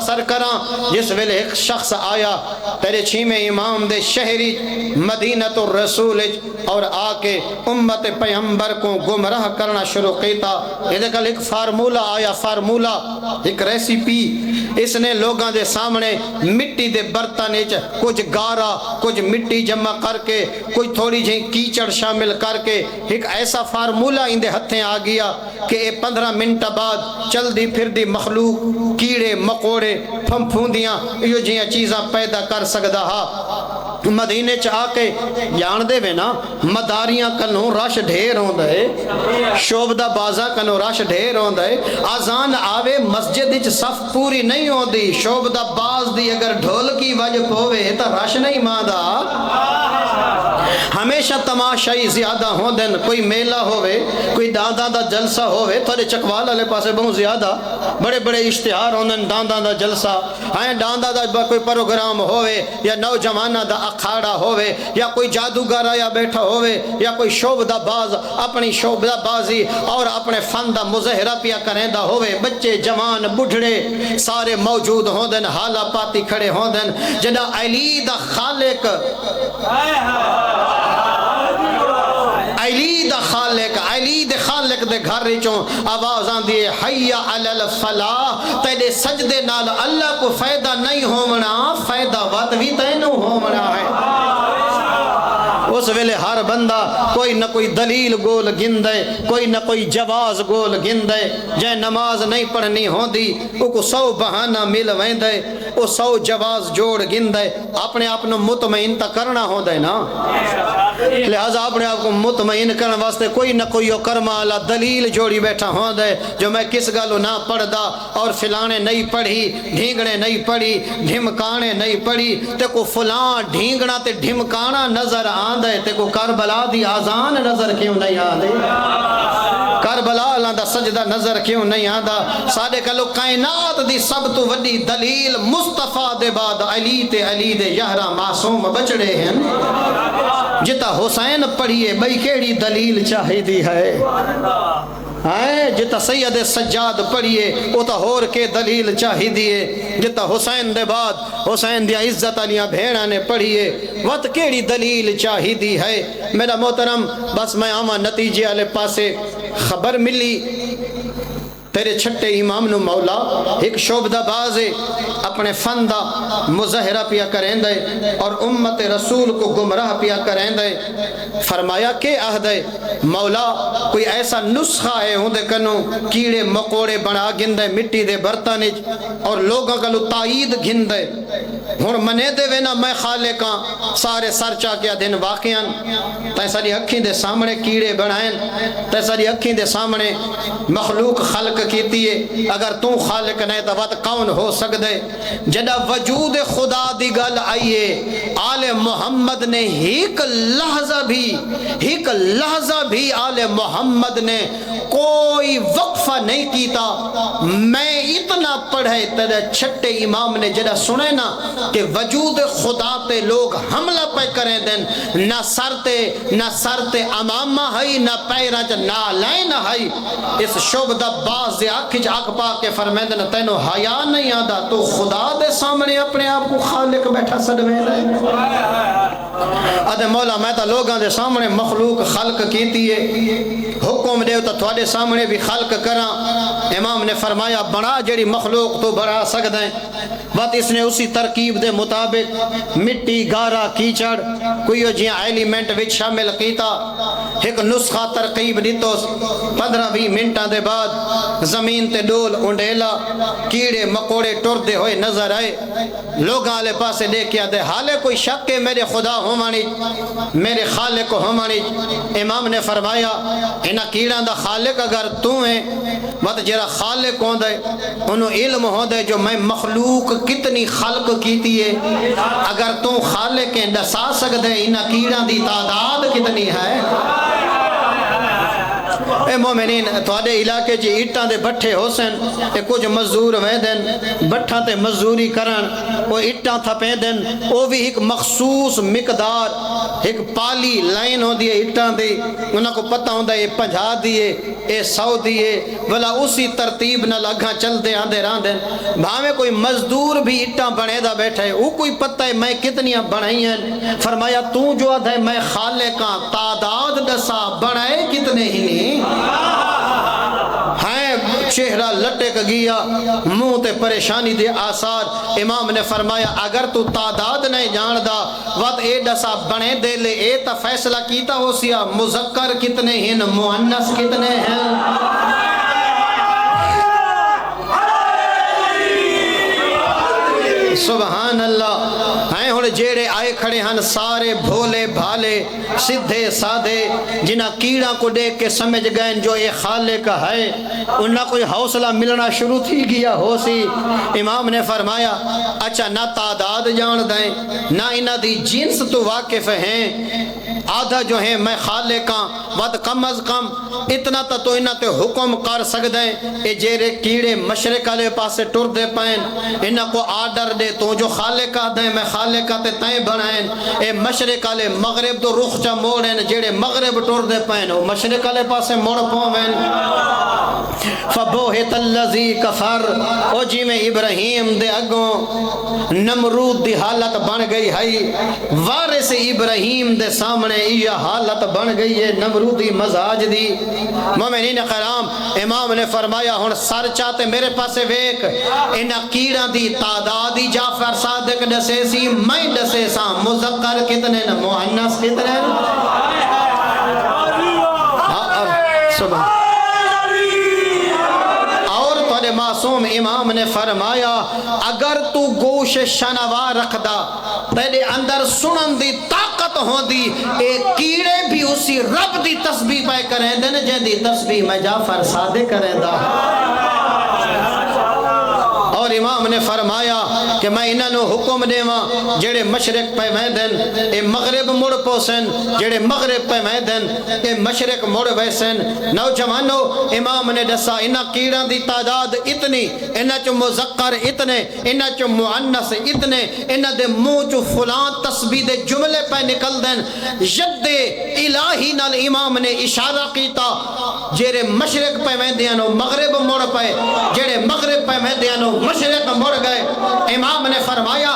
مختصر کراں، جس ویلے ایک شخص آیا، تیرے چھیمے امام دے شہری مدینت الرسول اور آ کے امت پیغمبر کو گمراہ کرنا شروع کیتا۔ یہ کل ایک فارمولا آیا فارمولا ایک ریسیپی۔ اس نے لوگاں دے سامنے مٹی دے برتن وچ کچھ گارا، کچھ مٹی جمع کر کے، کچھ تھوڑی جہی کیچڑ شامل کر کے ایک ایسا فارمولا اندے ہتھیں آ گیا کہ اے پندرہ منٹ بعد چل دی پھر دی مخلوق کیڑے مکوڑے پھمپھوندیاں یہ جہاں چیزاں پیدا کر سکدا ہا مدینے چ آ کے جان دے وے نا مداریاں کنوں رش ڈھیر ہوندا ہے شوبدہ بازا کنوں رش ڈھیر ہوندا ہے اذان آوے مسجد وچ صف پوری نہیں ہوندی شوبدہ باز دی اگر ڈھول کی وجہ پوے تے رش نہیں ماندا ہمیشہ تماشائی زیادہ ہوں دن کوئی میلہ ہوئے کوئی دادا دا جلسہ ہوئے تھوڑے چکوال والے پاسے بہت زیادہ بڑے بڑے اشتہار ہوں دن دادا دا جلسہ۔ ہائیں دادا دا کوئی پروگرام ہوئے یا نوجوانہ دا اکھاڑا ہوئے یا کوئی جادوگر آیا بیٹھا ہوئے یا کوئی شوبدہ باز، اپنی شوبدہ بازی اور اپنے فن دا مظہرہ پیا کریں دا ہوئے بچے، جوان بڑھڑے سارے موجود ہوں دن حالا پاتی کھڑے ہوں دن جنہ علی دا خالق۔ علی دا خالق، علی دے خالق دے گھر آواز آن دیئے علی الفلاح، تیرے سجدے نال اللہ کو فائدہ نہیں ہونا فائدہ ود بھی تینوں ہونا ہے۔ اس ویلے ہر بندہ کوئی نہ کوئی دلیل گول گندے، کوئی نہ کوئی جواز گول گندے۔ جے نماز نہیں پڑھنی ہوندی او کو سو بہانہ مل ویندے، او سو جواز جوڑ گندے۔ اپنے آپ نو مطمئن تا کرنا ہوندے نا۔ لہذا اپنے آپ کو مطمئن کرنے واسطے کوئی نہ کوئی کرما والا دلیل جوڑی بیٹھا ہوندے جو میں کس گالو نہ پڑھدا اور فلانے نہیں پڑھی ڈھینگڑے نہیں پڑھی، ڈھمکانے نہیں پڑھی، تے کو فلان ڈھینگڑا تے ڈھمکانا نظر آندے تے کو کربلا دی آزان نظر کیوں نہیں آندے؟ کربلا دا سجدہ نظر کیوں نہیں آندا؟ ساڑے کلو کائنات دی سب تو وڈی دلیل مصطفیٰ دے بعد علی تے علی دے یہرہ معصوم بچڑے ہیں۔ جتا حسین پڑھیے بھئی کیڑی دلیل چاہی دی ہے؟ ہائے جتا سید سجاد پڑھیے او تا ہور کے دلیل چاہی دیئے۔ جتا حسین دے بعد، حسین دیا عزت علیہ بھیڑا نے پڑھیے۔ وط کیڑی دلیل چاہی دی ہے؟ میرا محترم، بس میں آما نتیجے والے پاسے خبر ملی۔ تیرے چھٹے امام نو مولا ایک شعبدہ باز اپنے فن دا مظاہرہ پیا کریں دے اور امت رسول کو گمراہ پیا کریں دے فرمایا کہ عہد ہے؟ مولا، کوئی ایسا نسخہ ہے ہوں دے کنو کیڑے مکوڑے بنا گندے مٹی دے برتن اور لوگوں کا لو تائید گندے ہن منے دے وینا میں خالقاں سارے سر چا کیا دن واقعاً تے ساری اکھیں دے سامنے کیڑے بنائیں تے ساری اکھیں دے سامنے مخلوق خلق کیتی ہے۔ اگر تو خالق نہیں تو وقت کون ہو سکدے؟ جڑا وجود خدا دی گل آئیے آل محمد نے ایک لحظہ بھی ایک لحظہ بھی آل محمد نے کوئی وقفہ نہیں کیتا۔ میں اتنا پڑھے، تیرے چھٹے امام نے جڑا سنے نا کہ وجود خدا تے لوگ حملہ پہ کریں دن نہ سر تے، نہ سر تے امامہ ہے، نہ پیرہ چ نہ لائن ہے۔ اس شعبدہ باز دے آنکھ چ پا کے فرمیند نہ تینو حیا نہیں آندا، تو خدا دے سامنے اپنے آپ کو خالق بیٹھا سڑویں لے۔ ادے مولا، میں تا لوگاں دے سامنے مخلوق خلق کیتی ہے۔ حکم دے تا تھوڑے سامنے بھی خلق کراں۔ امام نے فرمایا بڑا جڑی مخلوق تو بڑا سکدا ہے بات اس نے اسی ترکیب دے مطابق مٹی، گارا، کیچڑ کوئی جیاں ایلیمنٹ وچ شامل کیتا۔ ایک نسخہ ترکیب دیتو پندرہ بھی منٹاں دے بعد زمین تے ڈول انڈیلا کیڑے، مکوڑے ٹردے ہوئے نظر آئے۔ لوگاں والے پاسے لے کے آدھے حالے کوئی شک ہے میرے خدا ہومانی؟ میرے خالق ہومانی؟ امام نے فرمایا انہا کیڑاں دا خالق اگر تو ہیں وقت جیرا خالق ہوں دے انہوں علم ہوں دے جو میں مخلوق کتنی خلق کیتی ہے۔ اگر تو خالق ہیں، دسا سکتے ہیں انہا کیڑاں دی تعداد کتنی ہے؟ اے مومنین تھوڑے علاقے جی اٹھاں دے بٹھے ہو سن اے کچھ مزدور وے دن، بٹھاں تے مزدوری کرن وہ اٹھاں تھپے دن وہ بھی ایک مخصوص مقدار ایک پالی لائن ہو دیئے اٹھاں دی، انہاں کو پتہ ہوندہ یہ پنجھا دیئے اے اے سو دیئے بلا اسی ترتیب نہ لگھا چل دے آندے ران دن بھاوے کوئی مزدور بھی اٹھاں بنے دا بیٹھا ہے وہ کوئی پتہ ہے میں کتنیاں بڑھائی ہیں؟ فرمایا تو جو ہے، میں خالقاں تعداد دسا بڑھائے کتنے ہی نہیں ہیں چہرہ لٹے کا گیا، منہ تے پریشانی دے آثار۔ امام نے فرمایا، اگر تو تعداد نہیں جاندا، وقت اے ڈسا بنے دے لے، اے تا فیصلہ کیتا ہو سیا، مذکر کتنے ہیں مؤنس کتنے ہیں؟ سبحان اللہ۔ ہیں ہن جیڑے آئے کھڑے ہن سارے بھولے بھالے سدھے سادھے جنہ کیڑا کو دیکھ کے سمجھ گئے جو یہ خالق ہے انہاں کوئی حوصلہ ملنا شروع تھی گیا ہو سی امام نے فرمایا اچھا نہ تعداد جان دیں نہ انہ دی جنس تو واقف ہیں آدھا جو ہیں میں خالقاں ود کم از کم اتنا تا تو انہ تے حکم کر سکدیں اے جیرے کیڑے مشرق والے پاسے ٹر دے پائیں انہ کو آڈر دے تو جو خالقہ دیں میں خالقہ تے تائیں بنائیں۔ اے مشرق والے مغرب تو رخ چا موڑیں جیڑے مغرب ٹر دے پائیں وہ مشرق والے پاسے موڑ پویں فبوہت اللذی کفر او جی میں ابراہیم دے اگوں نمرود دی حالت بن گئی ہے۔ وارث ابراہیم دے سامنے یہ حالت بن گئی ہے نمرودی مزاج دی۔ مومنین کرام، امام نے فرمایا، ہن سر چاہتے میرے پاسے ویک۔ انہ کیڑا دی تعدادی جعفر صادق دسے سی، میں دسے سا، مذکر کتنے نہ مؤنث کتنے سبحان۔ معصوم امام نے فرمایا، اگر تو گوش شنوا رکھ دا تیرے اندر سنن دی طاقت ہو ہوندی اے کیڑے بھی اسی رب دی تسبیح پہ کریں دن جن دی تسبیح میں جعفر صادق کریں دا۔ اور امام نے فرمایا کہ میں انہاں نو حکم دیواں، جڑے مشرق پہ میں دن اے مغرب مڑ پوسن، جڑے مغرب پہ میں دن اے مشرق مڑ ویسن۔ نوجوانو، امام نے دسا، انہاں کیڑاں دی تعداد اتنی، انہاں چ مذکر اتنے، انہاں چ مؤنث اتنے، انہاں دے منہ چ فلان تسبیح دے جملے پہ نکل دین ید الہی نال امام نے اشارہ کیتا جڑے مشرق پہ میں دیانو مغرب مڑ پہ جڑے مغرب پہ میں دیانو مشرق مڑ گئے۔ امام نے فرمایا